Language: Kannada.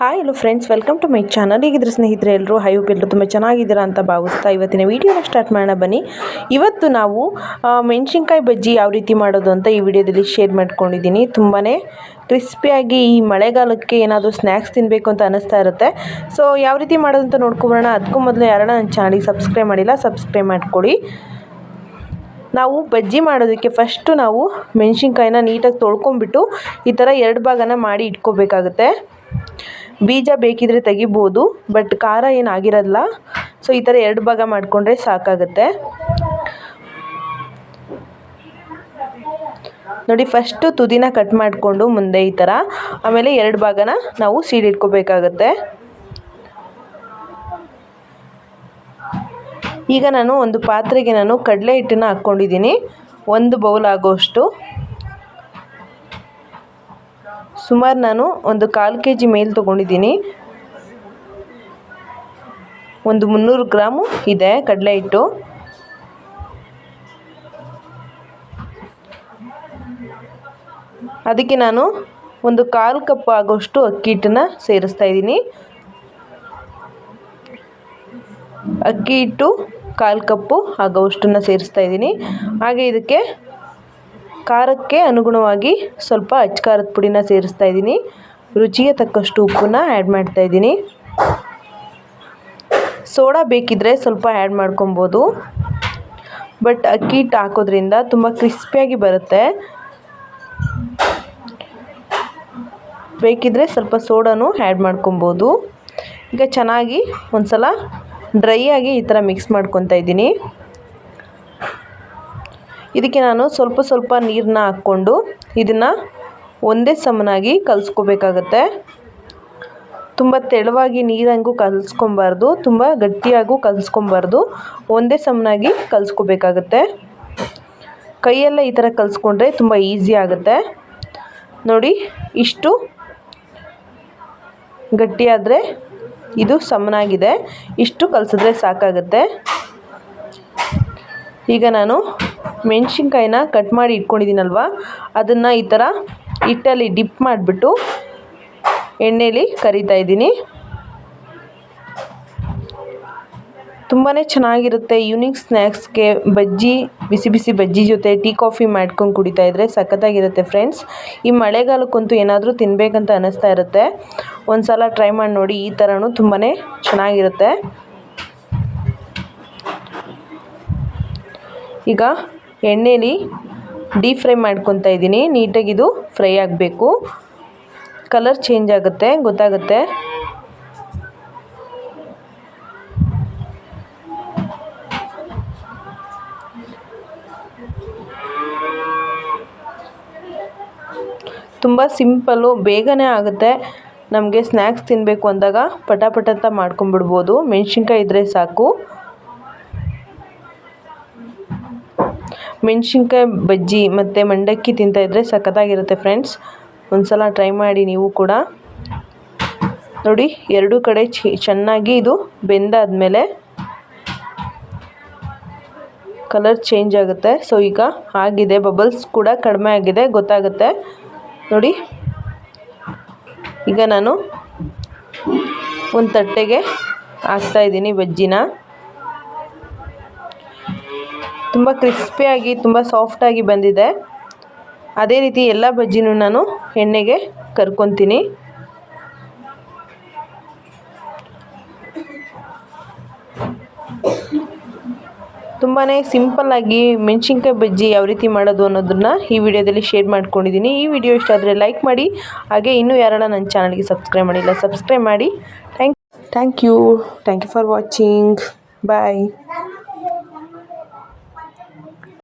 Hi hello friends welcome to my channel ಈಗಿದ್ರೆ ಸ್ನೇಹಿತರೆ ಎಲ್ಲರೂ ಹೈ ಉಪ್ಪು ಎಲ್ಲರೂ ತುಂಬ ಚೆನ್ನಾಗಿದ್ದೀರಾ ಅಂತ ಭಾವಿಸ್ತಾ ಇವತ್ತಿನ ವೀಡಿಯೋನ ಸ್ಟಾರ್ಟ್ ಮಾಡೋಣ ಬನ್ನಿ. ಇವತ್ತು ನಾವು ಮೆಣಸಿನ್ಕಾಯಿ ಬಜ್ಜಿ ಯಾವ ರೀತಿ ಮಾಡೋದು ಅಂತ ಈ ವಿಡಿಯೋದಲ್ಲಿ ಶೇರ್ ಮಾಡ್ಕೊಂಡಿದ್ದೀನಿ. ತುಂಬಾ ಕ್ರಿಸ್ಪಿಯಾಗಿ ಈ ಮಳೆಗಾಲಕ್ಕೆ ಏನಾದರೂ ಸ್ನ್ಯಾಕ್ಸ್ ತಿನ್ನಬೇಕು ಅಂತ ಅನಿಸ್ತಾ ಇರುತ್ತೆ. ಸೊ ಯಾವ ರೀತಿ ಮಾಡೋದು ಅಂತ ನೋಡ್ಕೊಬರೋಣ. ಅದಕ್ಕೂ ಮೊದಲು ಯಾರನ್ನ ನನ್ನ ಚಾನಲಿಗೆ ಸಬ್ಸ್ಕ್ರೈಬ್ ಮಾಡಿಲ್ಲ ಸಬ್ಸ್ಕ್ರೈಬ್ ಮಾಡ್ಕೊಳ್ಳಿ ನಾವು ಬಜ್ಜಿ ಮಾಡೋದಕ್ಕೆ ಫಸ್ಟು ನಾವು ಮೆಣಸಿನ್ಕಾಯಿನ ನೀಟಾಗಿ ತೊಳ್ಕೊಂಬಿಟ್ಟು ಈ ಥರ ಎರಡು ಭಾಗನ ಮಾಡಿ ಇಟ್ಕೋಬೇಕಾಗುತ್ತೆ. ಬೀಜ ಬೇಕಿದ್ರೆ ತೆಗಿಬೋದು ಬಟ್ ಖಾರ ಏನು ಆಗಿರಲ್ಲ. ಸೊ ಈ ಥರ ಎರಡು ಭಾಗ ಮಾಡಿಕೊಂಡ್ರೆ ಸಾಕಾಗುತ್ತೆ. ನೋಡಿ ಫಸ್ಟು ತುದಿನ ಕಟ್ ಮಾಡಿಕೊಂಡು ಮುಂದೆ ಈ ಥರ ಆಮೇಲೆ ಎರಡು ಭಾಗನ ನಾವು ಸೀಡಿಟ್ಕೋಬೇಕಾಗತ್ತೆ ಈಗ ನಾನು ಒಂದು ಪಾತ್ರೆಗೆ ನಾನು ಕಡಲೆ ಹಿಟ್ಟನ್ನು ಹಾಕ್ಕೊಂಡಿದ್ದೀನಿ. ಒಂದು ಬೌಲ್ ಆಗೋಷ್ಟು. ಸುಮಾರು ನಾನು ಒಂದು ಕಾಲು ಕೆ ಜಿ ಮೇಲೆ ತೊಗೊಂಡಿದ್ದೀನಿ. ಒಂದು ಮುನ್ನೂರು ಗ್ರಾಮು ಇದೆ ಕಡಲೆ ಹಿಟ್ಟು. ಅದಕ್ಕೆ ನಾನು ಒಂದು ಕಾಲು ಕಪ್ ಆಗೋಷ್ಟು ಅಕ್ಕಿ ಹಿಟ್ಟನ್ನು ಸೇರಿಸ್ತಾ ಇದ್ದೀನಿ. ಅಕ್ಕಿ ಹಿಟ್ಟು ಕಾಲು ಕಪ್ಪು ಆಗೋವಷ್ಟನ್ನು ಸೇರಿಸ್ತಾ ಇದ್ದೀನಿ. ಹಾಗೆ ಇದಕ್ಕೆ ಖಾರಕ್ಕೆ ಅನುಗುಣವಾಗಿ ಸ್ವಲ್ಪ ಅಚ್ಚ ಖಾರದ ಪುಡಿನ ಸೇರಿಸ್ತಾ ಇದ್ದೀನಿ. ರುಚಿಗೆ ತಕ್ಕಷ್ಟು ಉಪ್ಪನ್ನ ಆ್ಯಡ್ ಮಾಡ್ತಾ ಇದ್ದೀನಿ. ಸೋಡಾ ಬೇಕಿದ್ದರೆ ಸ್ವಲ್ಪ ಆ್ಯಡ್ ಮಾಡ್ಕೊಬೋದು. ಬಟ್ ಅಕ್ಕಿ ಹಿಟ್ಟು ಹಾಕೋದ್ರಿಂದ ತುಂಬ ಕ್ರಿಸ್ಪಿಯಾಗಿ ಬರುತ್ತೆ. ಬೇಕಿದ್ದರೆ ಸ್ವಲ್ಪ ಸೋಡಾನು ಆ್ಯಡ್ ಮಾಡ್ಕೊಬೋದು. ಈಗ ಚೆನ್ನಾಗಿ ಒಂದು ಸಲ ಡ್ರೈ ಆಗಿ ಈ ಥರ ಮಿಕ್ಸ್ ಮಾಡ್ಕೊತಾ ಇದ್ದೀನಿ. ಇದಕ್ಕೆ ನಾನು ಸ್ವಲ್ಪ ಸ್ವಲ್ಪ ನೀರನ್ನ ಹಾಕ್ಕೊಂಡು ಇದನ್ನು ಒಂದೇ ಸಮನಾಗಿ ಕಲಿಸ್ಕೋಬೇಕಾಗತ್ತೆ. ತುಂಬ ತೆಳುವಾಗಿ ನೀರಂಗೂ ಕಲಿಸ್ಕೊಬಾರ್ದು, ತುಂಬ ಗಟ್ಟಿಯಾಗೂ ಕಲಿಸ್ಕೊಬಾರ್ದು, ಒಂದೇ ಸಮನಾಗಿ ಕಲಿಸ್ಕೋಬೇಕಾಗತ್ತೆ. ಕೈಯೆಲ್ಲ ಈ ಥರ ಕಲಿಸ್ಕೊಂಡ್ರೆ ತುಂಬ ಈಸಿ ಆಗುತ್ತೆ. ನೋಡಿ, ಇಷ್ಟು ಗಟ್ಟಿಯಾದರೆ ಇದು ಸಮನಾಗಿದೆ. ಇಷ್ಟು ಕಲಿಸಿದ್ರೆ ಸಾಕಾಗುತ್ತೆ. ಈಗ ನಾನು ಮೆಣಸಿನ್ಕಾಯಿನ ಕಟ್ ಮಾಡಿ ಇಟ್ಕೊಂಡಿದ್ದೀನಲ್ವ? ಅದನ್ನು ಈ ಥರ ಹಿಟ್ಟಲ್ಲಿ ಡಿಪ್ ಮಾಡಿಬಿಟ್ಟು ಎಣ್ಣೆಯಲ್ಲಿ ಕರಿತಾ ಇದ್ದೀನಿ. ತುಂಬಾ ಚೆನ್ನಾಗಿರುತ್ತೆ ಈವ್ನಿಂಗ್ ಸ್ನ್ಯಾಕ್ಸ್ಗೆ ಬಜ್ಜಿ, ಬಿಸಿ ಬಿಸಿ ಬಜ್ಜಿ ಜೊತೆ ಟೀ ಕಾಫಿ ಮಾಡ್ಕೊಂಡು ಕುಡಿತಾ ಇದ್ದರೆ ಸಖತ್ತಾಗಿರುತ್ತೆ ಫ್ರೆಂಡ್ಸ್ ಈ ಮಳೆಗಾಲಕ್ಕಂತೂ ಏನಾದರೂ ತಿನ್ನಬೇಕಂತ ಅನ್ನಿಸ್ತಾ ಇರುತ್ತೆ. ಒಂದು ಸಲ ಟ್ರೈ ಮಾಡಿ ನೋಡಿ, ಈ ಥರನೂ ತುಂಬಾ ಚೆನ್ನಾಗಿರುತ್ತೆ. ಈಗ ಎಣ್ಣೆಲಿ ಡೀಪ್ ಫ್ರೈ ಮಾಡ್ಕೊತಾ ಇದ್ದೀನಿ. ನೀಟಾಗಿ ಇದು ಫ್ರೈ ಆಗಬೇಕು. ಕಲರ್ ಚೇಂಜ್ ಆಗುತ್ತೆ, ಗೊತ್ತಾಗುತ್ತೆ. ತುಂಬ ಸಿಂಪಲ್ಲು ಬೇಗನೆ ಆಗುತ್ತೆ. ನಮಗೆ ಸ್ನ್ಯಾಕ್ಸ್ ತಿನ್ನಬೇಕು ಅಂದಾಗ ಪಟಾಪಟ ಅಂತ ಮಾಡ್ಕೊಂಬಿಡ್ಬೋದು ಮೆಣಸಿನ್ಕಾಯಿ ಇದ್ದರೆ ಸಾಕು. ಮೆಣಸಿನ್ಕಾಯಿ ಬಜ್ಜಿ ಮತ್ತು ಮಂಡಕ್ಕಿ ತಿಂತಾಯಿದ್ರೆ ಸಖತ್ತಾಗಿರುತ್ತೆ ಫ್ರೆಂಡ್ಸ್ ಒಂದು ಸಲ ಟ್ರೈ ಮಾಡಿ ನೀವು ಕೂಡ. ನೋಡಿ, ಎರಡೂ ಕಡೆ ಚೆನ್ನಾಗಿ ಇದು ಬೆಂದಾದಮೇಲೆ ಕಲರ್ ಚೇಂಜ್ ಆಗುತ್ತೆ. ಸೊ ಈಗ ಆಗಿದೆ ಬಬಲ್ಸ್ ಕೂಡ ಕಡಿಮೆ ಆಗಿದೆ, ಗೊತ್ತಾಗುತ್ತೆ. ನೋಡಿ, ಈಗ ನಾನು ಒಂದು ತಟ್ಟೆಗೆ ಹಾಕ್ತಾಯಿದ್ದೀನಿ ಬಜ್ಜಿನ. ತುಂಬ ಕ್ರಿಸ್ಪಿಯಾಗಿ ತುಂಬ ಸಾಫ್ಟಾಗಿ ಬಂದಿದೆ. ಅದೇ ರೀತಿ ಎಲ್ಲ ಬಜ್ಜಿನೂ ನಾನು ಎಣ್ಣೆಗೆ ಕರ್ಕೊತೀನಿ. ತುಂಬಾ ಸಿಂಪಲ್ಲಾಗಿ ಮೆಣಸಿನ್ಕಾಯಿ ಬಜ್ಜಿ ಯಾವ ರೀತಿ ಮಾಡೋದು ಅನ್ನೋದನ್ನು ಈ ವಿಡಿಯೋದಲ್ಲಿ ಶೇರ್ ಮಾಡ್ಕೊಂಡಿದ್ದೀನಿ. ಈ ವಿಡಿಯೋ ಇಷ್ಟ ಆದರೆ ಲೈಕ್ ಮಾಡಿ. ಹಾಗೆ ಇನ್ನೂ ಯಾರನ್ನ ನನ್ನ ಚಾನಲ್ಗೆ ಸಬ್ಸ್ಕ್ರೈಬ್ ಮಾಡಿಲ್ಲ ಸಬ್ಸ್ಕ್ರೈಬ್ ಮಾಡಿ. Thank thank you thank you for watching bye